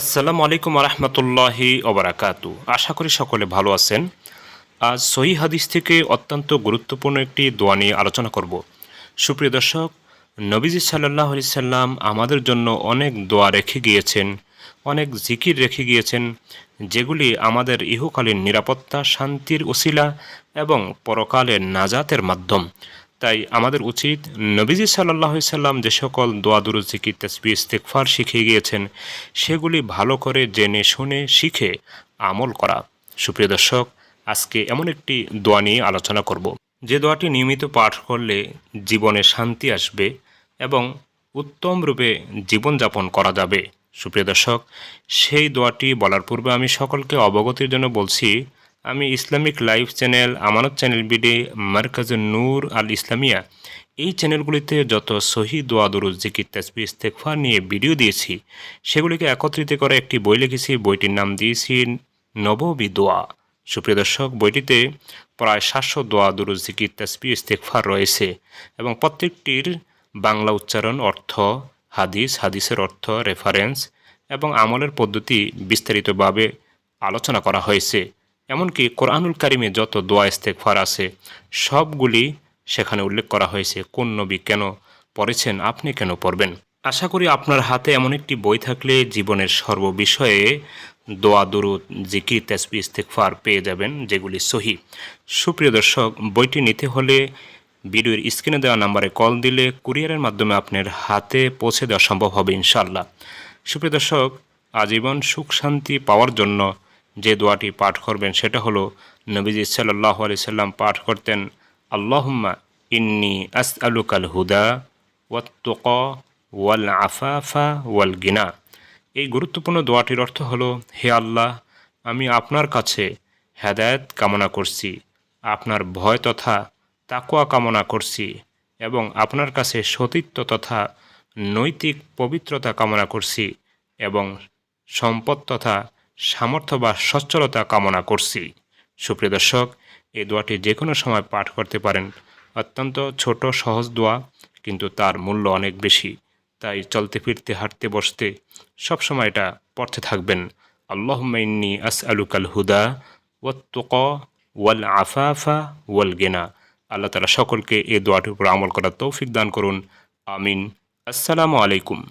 আসসালামু আলাইকুম রহমতুল্লাহি ওবরাকাতু আশা করি সকলে ভালো আছেন। আজ সহি হাদিস থেকে অত্যন্ত গুরুত্বপূর্ণ একটি দোয়া নিয়ে আলোচনা করব। সুপ্রিয় দর্শক, নবীজি সাল্লাহ আলি সাল্লাম আমাদের জন্য অনেক দোয়া রেখে গিয়েছেন, অনেক জিকির রেখে গিয়েছেন, যেগুলি আমাদের ইহকালীন নিরাপত্তা, শান্তির উসিলা এবং পরকালের নাজাতের মাধ্যম। তাই আমাদের উচিত নবীজি সাল্লাহ সাল্লাম যে সকল দোয়া দুরু জিকির তসবি ইস্তেকফার শিখিয়ে গিয়েছেন, সেগুলি ভালো করে জেনে, শুনে, শিখে আমল করা। সুপ্রিয় দর্শক, আজকে এমন একটি দোয়া নিয়ে আলোচনা করব। যে দোয়াটি নিয়মিত পাঠ করলে জীবনে শান্তি আসবে এবং উত্তম রূপে জীবনযাপন করা যাবে। সুপ্রিয় দর্শক, সেই দোয়াটি বলার পূর্বে আমি সকলকে অবগতির জন্য বলছি আমি Islamic live channel, Amanat channel বিডে, Markaz Noor আল ইসলামিয়া। এই চ্যানেলগুলিতে যত সহি দোয়া দরুজ জিকির তাসবি ইস্তেকফা নিয়ে ভিডিও দিয়েছি, সেগুলিকে একত্রিত করে একটি বই লিখেছি, বইটির নাম দিয়েছি নববী দোয়া। সুপ্রিয় দর্শক, বইটিতে প্রায় সাতশো দোয়া দরুজ জিকির তাসবি ইস্তেকফার রয়েছে এবং প্রত্যেকটির বাংলা উচ্চারণ, অর্থ, হাদিস, হাদিসের অর্থ রেফারেন্স এবং আমলের পদ্ধতি বিস্তারিতভাবে আলোচনা করা হয়েছে। এমনকি কোরআনুল কারিমে যত দোয়া ইস্তেকফার আছে, সবগুলি সেখানে উল্লেখ করা হয়েছে, কোন নবী কেন পড়েছেন, আপনি কেন পড়বেন? আশা করি আপনার হাতে এমন একটি বই থাকলে জীবনের সর্ববিষয়ে দোয়া, দুরুদ, জিকির তেসবি ইস্তেকফার পেয়ে যাবেন, যেগুলি সহি। সুপ্রিয় দর্শক, বইটি নিতে হলে ভিডিওর স্ক্রিনে দেওয়া নাম্বারে কল দিলে কুরিয়ারের মাধ্যমে আপনার হাতে পৌঁছে দেওয়া সম্ভব হবে ইনশাল্লাহ সুপ্রিয় দর্শক, আজীবন সুখ শান্তি পাওয়ার জন্য যে দোয়াটি পাঠ করবেন সেটা হলো, নবীজি সাল্লাহ আলি সাল্লাম পাঠ করতেন, আল্লাহুম্মা ইন্নি আস আলুকাল হুদা ওয়াত্তুক ওয়াল আফাফা ওয়াল গিনা এই গুরুত্বপূর্ণ দোয়াটির অর্থ হলো, হে আল্লাহ, আমি আপনার কাছে হেদায়ত কামনা করছি, আপনার ভয় তথা তাকুয়া কামনা করছি এবং আপনার কাছে সতীত্ব তথা নৈতিক পবিত্রতা কামনা করছি এবং সম্পদ তথা সামর্থ্য বা সচ্ছলতা কামনা করছি। সুপ্রিয় দর্শক, এই দোয়াটি যে কোনো সময় পাঠ করতে পারেন। অত্যন্ত ছোট, সহজ দোয়া, কিন্তু তার মূল্য অনেক বেশি। তাই চলতে, ফিরতে, হাঁটতে, বসতে সবসময় এটা পড়তে থাকবেন। আল্লাহ ইন্নি আস আলুকাল হুদা ওয়াত্তুক ওয়াল আফাফা ওয়াল গেনা। আল্লাহ তালা সকলকে এই দোয়াটির উপর আমল করার তৌফিক দান করুন। আমিন। আসসালামু আলাইকুম।